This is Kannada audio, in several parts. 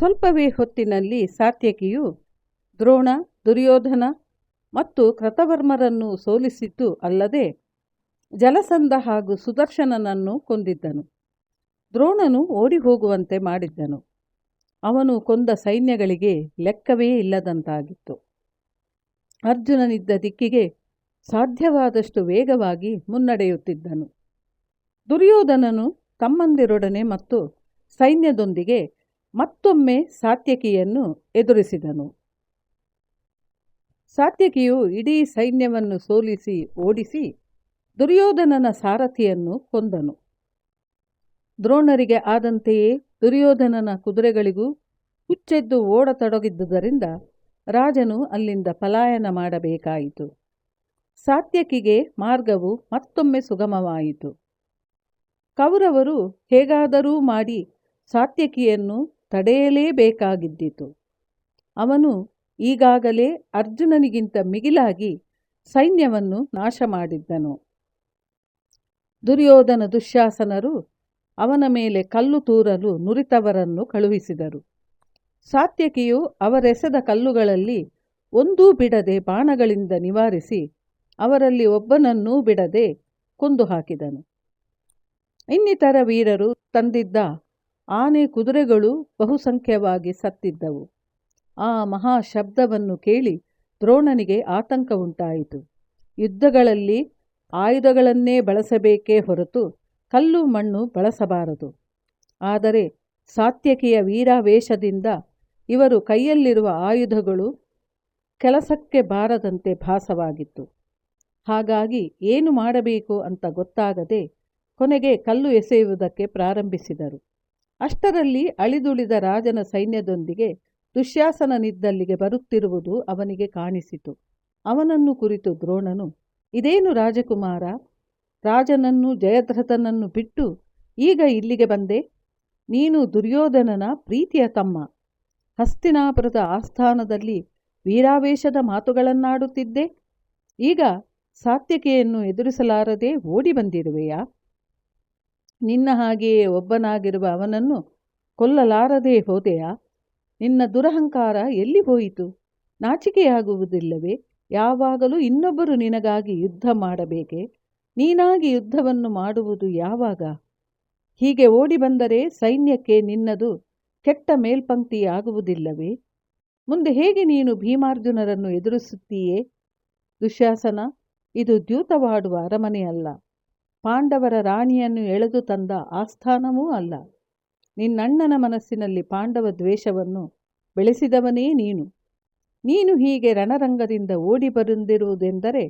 ಸ್ವಲ್ಪವೇ ಹೊತ್ತಿನಲ್ಲಿ ಸಾತ್ಯಕಿಯು ದ್ರೋಣ, ದುರ್ಯೋಧನ ಮತ್ತು ಕೃತವರ್ಮರನ್ನು ಸೋಲಿಸಿದ್ದು ಅಲ್ಲದೆ ಜಲಸಂಧ ಹಾಗೂ ಸುದರ್ಶನನನ್ನು ಕೊಂದಿದ್ದನು. ದ್ರೋಣನು ಓಡಿ ಹೋಗುವಂತೆ ಮಾಡಿದ್ದನು. ಅವನು ಕೊಂದ ಸೈನ್ಯಗಳಿಗೆ ಲೆಕ್ಕವೇ ಇಲ್ಲದಂತಾಗಿತ್ತು. ಅರ್ಜುನನಿದ್ದ ದಿಕ್ಕಿಗೆ ಸಾಧ್ಯವಾದಷ್ಟು ವೇಗವಾಗಿ ಮುನ್ನಡೆಯುತ್ತಿದ್ದನು. ದುರ್ಯೋಧನನು ತಮ್ಮಂದಿರೊಡನೆ ಮತ್ತು ಸೈನ್ಯದೊಂದಿಗೆ ಮತ್ತೊಮ್ಮೆ ಸಾತ್ಯಕಿಯನ್ನು ಎದುರಿಸಿದನು. ಸಾತ್ಯಕಿಯು ಇಡೀ ಸೈನ್ಯವನ್ನು ಸೋಲಿಸಿ ಓಡಿಸಿ ದುರ್ಯೋಧನನ ಸಾರಥಿಯನ್ನು ಕೊಂದನು. ದ್ರೋಣರಿಗೆ ಆದಂತೆಯೇ ದುರ್ಯೋಧನನ ಕುದುರೆಗಳಿಗೂ ಹುಚ್ಚೆದ್ದು ಓಡತೊಡಗಿದ್ದುದರಿಂದ ರಾಜನು ಅಲ್ಲಿಂದ ಪಲಾಯನ ಮಾಡಬೇಕಾಯಿತು. ಸಾತ್ಯಕಿಗೆ ಮಾರ್ಗವು ಮತ್ತೊಮ್ಮೆ ಸುಗಮವಾಯಿತು. ಕೌರವರು ಹೇಗಾದರೂ ಮಾಡಿ ಸಾತ್ಯಕಿಯನ್ನು ತಡೆಯಲೇಬೇಕಾಗಿದ್ದಿತು. ಅವನು ಈಗಾಗಲೇ ಅರ್ಜುನನಿಗಿಂತ ಮಿಗಿಲಾಗಿ ಸೈನ್ಯವನ್ನು ನಾಶ ಮಾಡಿದ್ದನು ದುರ್ಯೋಧನ ದುಶ್ಯಾಸನರು ಅವನ ಮೇಲೆ ಕಲ್ಲು ತೂರಲು ನುರಿತವರನ್ನು ಕಳುಹಿಸಿದರು. ಸಾತ್ಯಕಿಯು ಅವರೆಸೆದ ಕಲ್ಲುಗಳಲ್ಲಿ ಒಂದೂ ಬಿಡದೆ ಬಾಣಗಳಿಂದ ನಿವಾರಿಸಿ ಅವರಲ್ಲಿ ಒಬ್ಬನನ್ನೂ ಬಿಡದೆ ಕೊಂದು ಹಾಕಿದನು ಇನ್ನಿತರ ವೀರರು ತಂದಿದ್ದ ಆನೆ ಕುದುರೆಗಳು ಬಹುಸಂಖ್ಯವಾಗಿ ಸತ್ತಿದ್ದವು. ಆ ಮಹಾ ಶಬ್ದವನ್ನು ಕೇಳಿ ದ್ರೋಣನಿಗೆ ಆತಂಕ ಉಂಟಾಯಿತು. ಯುದ್ಧಗಳಲ್ಲಿ ಆಯುಧಗಳನ್ನೇ ಬಳಸಬೇಕೇ ಹೊರತು ಕಲ್ಲು ಮಣ್ಣು ಬಳಸಬಾರದು. ಆದರೆ ಸಾತ್ಯಕಿಯ ವೀರಾವೇಶದಿಂದ ಇವರು ಕೈಯಲ್ಲಿರುವ ಆಯುಧಗಳು ಕೆಲಸಕ್ಕೆ ಬಾರದಂತೆ ಭಾಸವಾಗಿತ್ತು. ಹಾಗಾಗಿ ಏನು ಮಾಡಬೇಕು ಅಂತ ಗೊತ್ತಾಗದೆ ಕೊನೆಗೆ ಕಲ್ಲು ಎಸೆಯುವುದಕ್ಕೆ ಪ್ರಾರಂಭಿಸಿದರು. ಅಷ್ಟರಲ್ಲಿ ಅಳಿದುಳಿದ ರಾಜನ ಸೈನ್ಯದೊಂದಿಗೆ ದುಶ್ಯಾಸನನಿದ್ದಲ್ಲಿಗೆ ಬರುತ್ತಿರುವುದು ಅವನಿಗೆ ಕಾಣಿಸಿತು. ಅವನನ್ನು ಕುರಿತು ದ್ರೋಣನು, ಇದೇನು ರಾಜಕುಮಾರ? ರಾಜನನ್ನು, ಜಯದ್ರಥನನ್ನು ಬಿಟ್ಟು ಈಗ ಇಲ್ಲಿಗೆ ಬಂದೆ? ನೀನು ದುರ್ಯೋಧನನ ಪ್ರೀತಿಯ ತಮ್ಮ. ಹಸ್ತಿನಾಪುರದ ಆಸ್ಥಾನದಲ್ಲಿ ವೀರಾವೇಶದ ಮಾತುಗಳನ್ನಾಡುತ್ತಿದ್ದೆ. ಈಗ ಸಾತ್ಯಕೆಯನ್ನು ಎದುರಿಸಲಾರದೆ ಓಡಿ ಬಂದಿರುವೆಯಾ? ನಿನ್ನ ಹಾಗೆಯೇ ಒಬ್ಬನಾಗಿರುವ ಅವನನ್ನು ಕೊಲ್ಲಲಾರದೆ ಹೋದೆಯಾ? ನಿನ್ನ ದುರಹಂಕಾರ ಎಲ್ಲಿ ಹೋಯಿತು? ನಾಚಿಕೆಯಾಗುವುದಿಲ್ಲವೇ? ಯಾವಾಗಲೂ ಇನ್ನೊಬ್ಬರು ನಿನಗಾಗಿ ಯುದ್ಧ ಮಾಡಬೇಕೆ? ನೀನಾಗಿ ಯುದ್ಧವನ್ನು ಮಾಡುವುದು ಯಾವಾಗ? ಹೀಗೆ ಓಡಿ ಬಂದರೆ ಸೈನ್ಯಕ್ಕೆ ನಿನ್ನದು ಕೆಟ್ಟ ಮೇಲ್ಪಂಕ್ತಿಯಾಗುವುದಿಲ್ಲವೇ? ಮುಂದೆ ಹೇಗೆ ನೀನು ಭೀಮಾರ್ಜುನರನ್ನು ಎದುರಿಸುತ್ತೀಯೇ? ದುಶ್ಯಾಸನ, ಇದು ದ್ಯೂತವಾಡುವ ಅರಮನೆಯಲ್ಲ. ಪಾಂಡವರ ರಾಣಿಯನ್ನು ಎಳೆದು ತಂದ ಆಸ್ಥಾನವೂ ಅಲ್ಲ. ನಿನ್ನಣ್ಣನ ಮನಸ್ಸಿನಲ್ಲಿ ಪಾಂಡವ ದ್ವೇಷವನ್ನು ಬೆಳೆಸಿದವನೇ ನೀನು. ನೀನು ಹೀಗೆ ರಣರಂಗದಿಂದ ಓಡಿ ಬಂದಿರುವುದೆಂದರೆ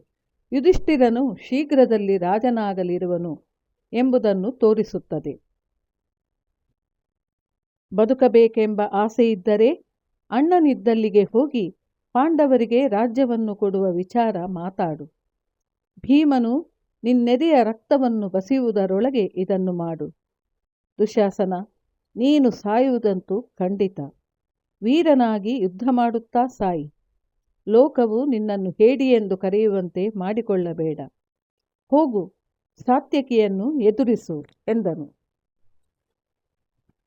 ಯುಧಿಷ್ಠಿರನು ಶೀಘ್ರದಲ್ಲಿ ರಾಜನಾಗಲಿರುವನು ಎಂಬುದನ್ನು ತೋರಿಸುತ್ತದೆ. ಬದುಕಬೇಕೆಂಬ ಆಸೆಯಿದ್ದರೆ ಅಣ್ಣನಿದ್ದಲ್ಲಿಗೆ ಹೋಗಿ ಪಾಂಡವರಿಗೆ ರಾಜ್ಯವನ್ನು ಕೊಡುವ ವಿಚಾರ ಮಾತಾಡು. ಭೀಮನು ನಿನ್ನೆದೆಯ ರಕ್ತವನ್ನು ಬಸಿಯುವುದರೊಳಗೆ ಇದನ್ನು ಮಾಡು. ದುಶಾಸನ, ನೀನು ಸಾಯುವುದಂತೂ ಖಂಡಿತ. ವೀರನಾಗಿ ಯುದ್ಧ ಮಾಡುತ್ತಾ ಸಾಯಿ. ಲೋಕವು ನಿನ್ನನ್ನು ಹೇಡಿ ಎಂದು ಕರೆಯುವಂತೆ ಮಾಡಿಕೊಳ್ಳಬೇಡ. ಹೋಗು ಸಾತ್ಯಕಿಯನ್ನು ಎದುರಿಸು ಎಂದನು.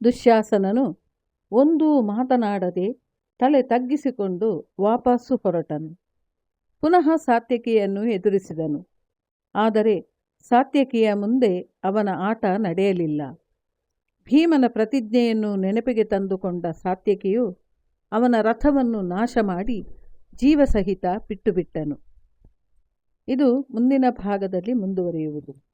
ದುಶ್ಯಾಸನನು ಒಂದೂ ಮಾತನಾಡದೆ ತಲೆ ತಗ್ಗಿಸಿಕೊಂಡು ವಾಪಸ್ಸು ಹೊರಟನು. ಪುನಃ ಸಾತ್ಯಕಿಯನ್ನು ಎದುರಿಸಿದನು. ಆದರೆ ಸಾತ್ಯಕಿಯ ಮುಂದೆ ಅವನ ಆಟ ನಡೆಯಲಿಲ್ಲ. ಭೀಮನ ಪ್ರತಿಜ್ಞೆಯನ್ನು ನೆನಪಿಗೆ ತಂದುಕೊಂಡ ಸಾತ್ಯಕಿಯು ಅವನ ರಥವನ್ನು ನಾಶ ಮಾಡಿ ಜೀವಸಹಿತ ಬಿಟ್ಟುಬಿಟ್ಟನು. ಇದು ಮುಂದಿನ ಭಾಗದಲ್ಲಿ ಮುಂದುವರಿಯುವುದು.